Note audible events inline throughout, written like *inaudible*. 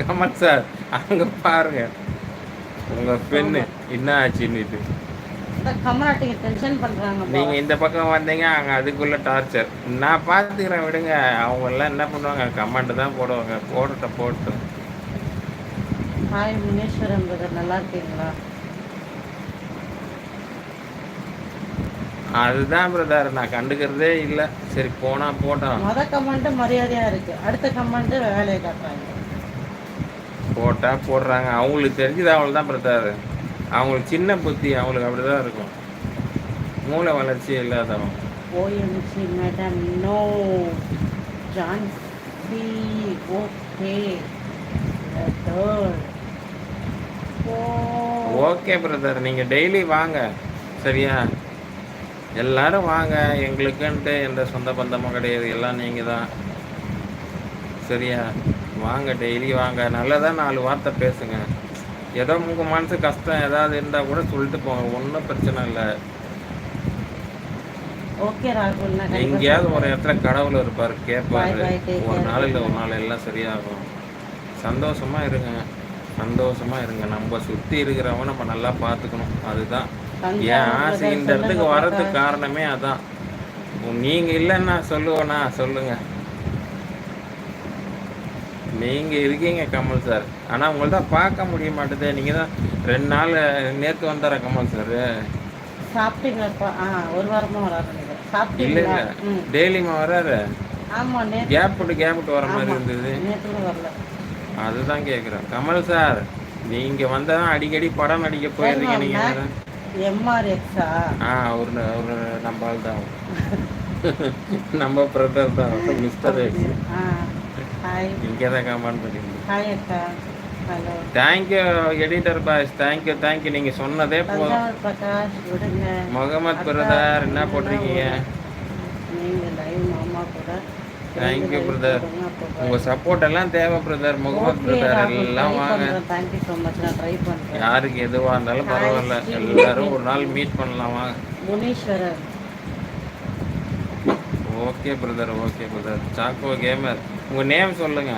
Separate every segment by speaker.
Speaker 1: Kamal sir அங்க பாருங்க. உங்க பெண்ணு என்ன ஆச்சுன்னுட்டு
Speaker 2: பண்றாங்க
Speaker 1: நீங்க இந்த பக்கம் வந்தீங்க அங்க அதுக்குள்ள டார்ச்சர் நான் பாத்துக்கிறேன் விடுங்க. அவங்க எல்லாம் என்ன பண்ணுவாங்க? கமெண்ட் தான் போடுவாங்க. போடட்டும் போடட்டும்
Speaker 2: ஹாய் முனீஸ்வரன் பிரதர் நல்லா இருக்கீங்களா?
Speaker 1: அதுதான் பிரதர் நான் கண்டுக்கிறதே இல்லை. சரி போனா போட்டோம்.
Speaker 2: மொத கமெண்ட் மரியாதையா இருக்கு. அடுத்த கமெண்ட் வேலையை காட்டுறாங்க.
Speaker 1: போட்டா போடுறாங்க. அவங்களுக்கு தெரிஞ்சது அவள் தான் பிரதர் அவங்களுக்கு சின்ன புத்தி அவங்களுக்கு அப்படிதான் இருக்கும். மூளை வளர்ச்சி இல்லாதவன்.
Speaker 2: OMC madam no Jhansi okay
Speaker 1: okay brother நீங்க டெய்லி வாங்க. சரியா? எல்லாரும் வாங்க. எங்களுக்குன்ட்டு எந்த சொந்த பந்தமும் கிடையாது. எல்லாம் நீங்க தான் சரியா? வாங்க டெய்லி வாங்க. நல்லதா நாலு வார்த்தை பேசுங்க. ஏதோ உங்க மனசு கஷ்டம் ஏதாவது இருந்தா கூட சொல்லிட்டு போங்க. ஒன்றும் பிரச்சனை இல்லை. எங்கேயாவது ஒரு. இடத்துல கடவுள் இருப்பார் கேட்பாரு. ஒரு. நாள் இல்லை ஒரு நாள் எல்லாம் சரியாகும். சந்தோஷமா இருங்க. சந்தோஷமா இருங்க. நம்ம சுத்தி இருக்கிறவங்க நம்ம நல்லா பார்த்துக்கணும். அதுதான். என் ஆசை இந்த இடத்துக்கு வர்றதுக்கு. காரணமே அதான். நீங்க இல்லைன்னா சொல்லுவேனா சொல்லுங்க. நீங்க இருக்கீங்க கமல் சார். ஆனா உங்களை தான் பார்க்க முடிய மாட்டேதே. நீங்க தான் ரெண்டு நாள் நேத்து வந்தார கமல் சார்?
Speaker 2: சாப்பிட்டீங்களாப்பா ஆ ஒரு வாரமா வராது
Speaker 1: இல்ல
Speaker 2: சாப்பிட்டீங்களா?
Speaker 1: இல்ல
Speaker 2: ம்.
Speaker 1: டெய்லியுமா வராரு?
Speaker 2: ஆமா நேற்று
Speaker 1: கேப் விட்டு கேப் விட்டு வர மாதிரி இருந்தது.
Speaker 2: நேற்று
Speaker 1: அதுதான் கேக்குறேன். கமல் சார் நீங்க வந்தா அடிக்கடி படம் நடிக்க போயிருந்தீங்க
Speaker 2: சரிம்மா,
Speaker 1: நீங்க வேற.
Speaker 2: எம்ஆர்எக்ஸா?
Speaker 1: ஆ ஒரு ஒரு ஆள் தான். நம்ம பிரதர் தான் மிஸ்டர்
Speaker 2: ஆ.
Speaker 1: தான் கமெண்ட் பண்ணிருந்தீங்க
Speaker 2: ஹாய் அக்கா. Hello
Speaker 1: thank you editor boys thank you thank you நீங்க சொன்னதே போதும்.
Speaker 2: பிரகாஷ் விடுங்க.
Speaker 1: முகமது
Speaker 2: அக்கா,
Speaker 1: பிரதர் என்ன போட்டிருக்கீங்க?
Speaker 2: தான் நீங்க லைவ் மாமா கூட.
Speaker 1: தேங்க்யூ பிரதர் உங்க சப்போர்ட் எல்லாம் தேவை பிரதர் முகமது பிரதர் எல்லாம் வாங்க.
Speaker 2: தேங்க்யூ ஸோ மச் நான் ட்ரை பண்ணுறேன்
Speaker 1: யாருக்கு எதுவா இருந்தாலும் பரவாயில்ல. எல்லாரும் ஒரு நாள் மீட் பண்ணலாம் வாங்க. Okay brother okay brother Chacko gamer உங்க நேம் சொல்லுங்க.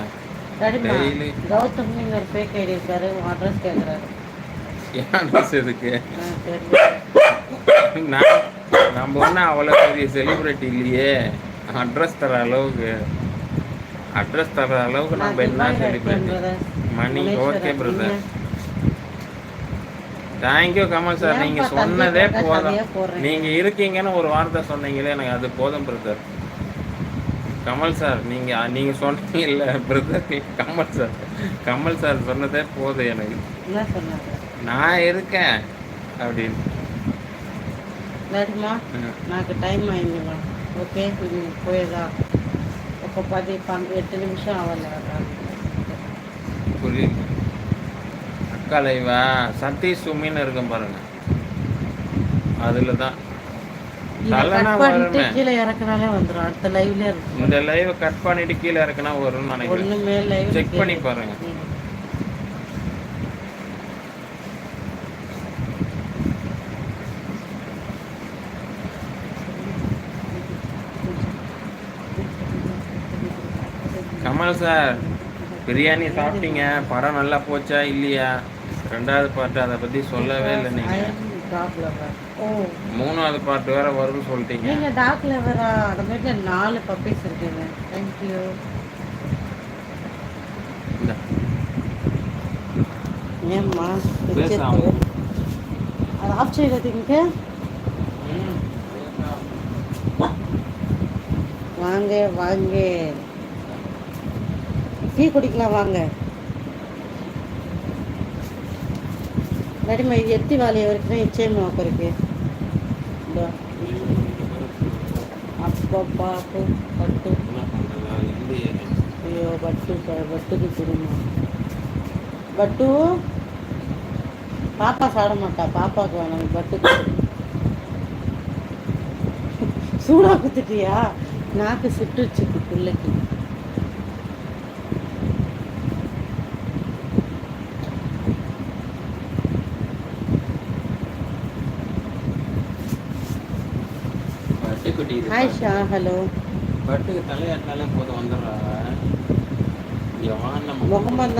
Speaker 2: சரிம்மா.
Speaker 1: Daily.
Speaker 2: கௌதம் நீங்க ஒரு ஃபேக் ஐடி இருக்காரு அட்ரஸ் கேட்குறாரு
Speaker 1: ஏன் address எதுக்கு?
Speaker 2: சரி *laughs*
Speaker 1: நான் நம்ம ஒன்றும் அவ்வளோ பெரிய செலிபிரிட்டி இல்லையே. அட்ரஸ் தர அளவுக்கு அட்ரஸ் தர அளவுக்கு நம்ம என்ன celebrity. Mani okay brother? Thank you Kamal sir
Speaker 2: ஏன்பா
Speaker 1: நீங்க
Speaker 2: தந்தை
Speaker 1: சொன்னதே போதும்.
Speaker 2: அதையே போடுறீங்க?
Speaker 1: நீங்க இருக்கீங்கன்னு ஒரு வார்த்தை சொன்னீங்களே எனக்கு அது போதும் பிரதர் கமல் சார் நீங்கள் நீங்கள் சொன்னீங்கல்ல brother Kamal sir. Kamal sir சொன்னதே போதும் எனக்கு. நான் இருக்கேன் அப்படின்னு. சரிம்மா
Speaker 2: నాకు ஓகே అయిందిమా ఓకే పోయేదా ఒక పది ఎట్టు నిమిషం అవ్వాలి
Speaker 1: புரியுது. அக்கா லைவா சதீஷ் சுமின்னு இருக்கும் பாருங்க. அதில் தான் தலைனா
Speaker 2: பண்ணிட்டு கீழே இறக்குனாலே வந்துடும் அடுத்த லைவ்ல இருக்கும்.
Speaker 1: இந்த லைவ் கட் பண்ணிட்டு கீழே இருக்குன்னா வரும்னு நினைக்கிறேன்.
Speaker 2: ஒண்ணுமே லைவ்
Speaker 1: செக் பண்ணி பாருங்க. கமல் சார் பிரியாணி சாப்பிட்டீங்க. படம் நல்லா போச்சா இல்லையா? ரெண்டாவது பாட்டு அதை பத்தி சொல்லவே இல்லை நீங்க.
Speaker 2: டாக் லவர் ஓ.
Speaker 1: மூணாவது பாட்டு வேற வரும்னு சொல்லிட்டீங்க.
Speaker 2: நீங்க டாக் லவரா அந்த வீட்டுல நாலு பப்பீஸ் இருக்குங்க. தேங்க்யூ
Speaker 1: இந்தா,
Speaker 2: ஏம்மா. அது ஆஃப் செய்யறது இங்கே. வாங்க வாங்க. டீ குடிக்கலாம் வாங்க. நடிமை எத்தி வாலியை வரைக்கும் நிச்சயமாக
Speaker 1: நோக்கிருக்கு அப்பப்பா பட்டு
Speaker 2: ஐயோ பட்டு பட்டுக்கு குடும்பம் பட்டு? பாப்பா சாட மாட்டா. பாப்பாவுக்கு வேணாம். பட்டுக்கு சூடா குத்துட்டியா? நாக்கு சுட்டுச்சு பிள்ளைக்கு.
Speaker 1: பட்டுக்குட்டி
Speaker 2: ஹாய். ஷா ஹலோ
Speaker 1: பட்டுக்கு தலையாட்டினாலே போதும் வந்துடுறா. எவன் நம்ம
Speaker 2: முகமது